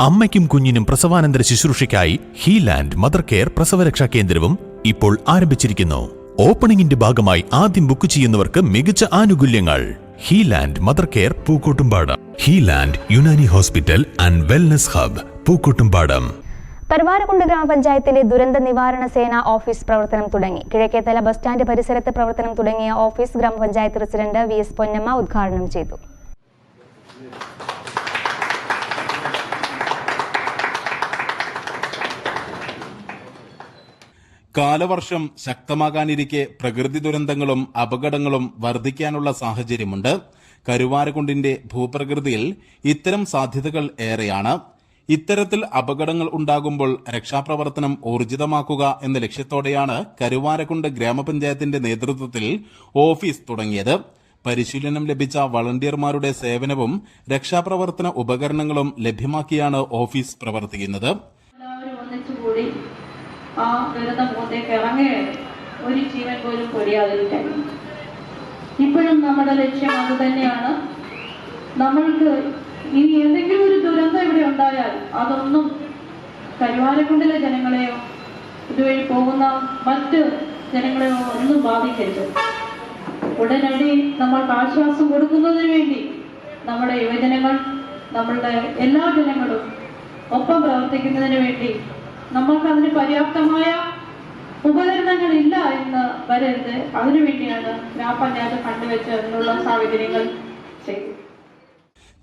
അമ്മയ്ക്കും കുഞ്ഞിനും പ്രസവാനന്തര ശുശ്രൂഷയ്ക്കായി ഹീലാൻഡ് mother care പ്രസവരക്ഷാ കേന്ദ്രവും ഇപ്പോൾ ആരംഭിച്ചിരിക്കുന്നു. ഓപ്പണിംഗിന്റെ ഭാഗമായി ആദ്യം ബുക്ക് ചെയ്യുന്നവർക്ക് മികച്ച ആനുകൂല്യങ്ങൾ. Healand mother care Pookkottumpadam. Healand Unani hospital and wellness hub Pookkottumpadam. Karuvarakundu ഗ്രാമപഞ്ചായത്തിന്റെ ദുരന്ത നിവാരണ സേന ഓഫീസ് പ്രവർത്തനം തുടങ്ങി. കിഴക്കേത്തല ബസ് സ്റ്റാൻഡ് പരിസരത്ത് പ്രവർത്തനം തുടങ്ങിയ ഓഫീസ് ഗ്രാമപഞ്ചായത്ത് പ്രസിഡന്റ് വി എസ് പൊന്നമ്മ ഉദ്ഘാടനം ചെയ്തു. കാലവർഷം ശക്തമാകാനിരിക്കെ പ്രകൃതി ദുരന്തങ്ങളും അപകടങ്ങളും വർദ്ധിക്കാനുള്ള സാഹചര്യമുണ്ട്. കരുവാരകുണ്ടിന്റെ ഭൂപ്രകൃതിയിൽ ഇത്തരം സാധ്യതകൾ ഏറെയാണ്. ഇത്തരത്തിൽ അപകടങ്ങൾ ഉണ്ടാകുമ്പോൾ രക്ഷാപ്രവർത്തനം ഊർജിതമാക്കുക എന്ന ലക്ഷ്യത്തോടെയാണ് കരുവാരക്കുണ്ട് ഗ്രാമപഞ്ചായത്തിന്റെ നേതൃത്വത്തിൽ ഓഫീസ് തുടങ്ങിയത്. പരിശീലനം ലഭിച്ച വളണ്ടിയർമാരുടെ സേവനവും രക്ഷാപ്രവർത്തന ഉപകരണങ്ങളും ലഭ്യമാക്കിയാണ് ഓഫീസ് പ്രവർത്തിക്കുന്നത്. ആ ദുരന്ത മുഖത്തേക്ക് ഇറങ്ങുകയാണ് ഒരു ജീവൻ പോലും പൊടിയാതിരിക്കാൻ ഇപ്പോഴും നമ്മുടെ ലക്ഷ്യം അത് തന്നെയാണ്. നമ്മൾക്ക് ഇനി എന്തെങ്കിലും ഒരു ദുരന്തം ഇവിടെ ഉണ്ടായാൽ അതൊന്നും കരുവാരക്കുണ്ടിലെ ജനങ്ങളെയോ ഇതുവഴി പോകുന്ന മറ്റ് ജനങ്ങളെയോ ഒന്നും ബാധിക്കരുത്. ഉടനടി നമ്മൾക്ക് ആശ്വാസം കൊടുക്കുന്നതിന് വേണ്ടി നമ്മുടെ യുവജനങ്ങൾ നമ്മളുടെ എല്ലാ ജനങ്ങളും ഒപ്പം പ്രവർത്തിക്കുന്നതിന് വേണ്ടി നമ്മൾക്ക് അതിന് പര്യാപ്തമായ ഉപകരണങ്ങൾ ഇല്ല എന്ന് വരരുത്. അതിനുവേണ്ടിയാണ് ഗ്രാമപഞ്ചായത്ത് കണ്ടുവെച്ച് അതിനുള്ള സാഹചര്യങ്ങൾ ചെയ്തത്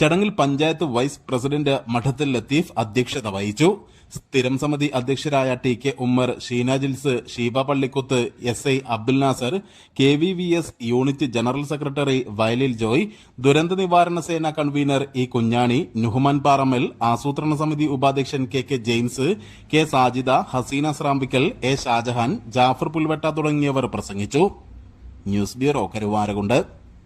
ചടങ്ങിൽ പഞ്ചായത്ത് വൈസ് പ്രസിഡന്റ് മഠത്തിൽ ലത്തീഫ് അധ്യക്ഷത വഹിച്ചു. സ്ഥിരം സമിതി അധ്യക്ഷരായ T K Ummer Sheena Jils Sheeba Pallikkuth S I Abdul Nasar K V V S unit general secretary Vayalil Joy ദുരന്ത നിവാരണ സേന കൺവീനർ ഇ കുഞ്ഞാണി നുഹ്മാൻ പാറമ്മൽ ആസൂത്രണ സമിതി ഉപാധ്യക്ഷൻ K K James K Sajida Haseena Srambikkal A Shajahan Jafar Pulvetta തുടങ്ങിയവർ പ്രസംഗിച്ചു. News bureau Karuvarakundu.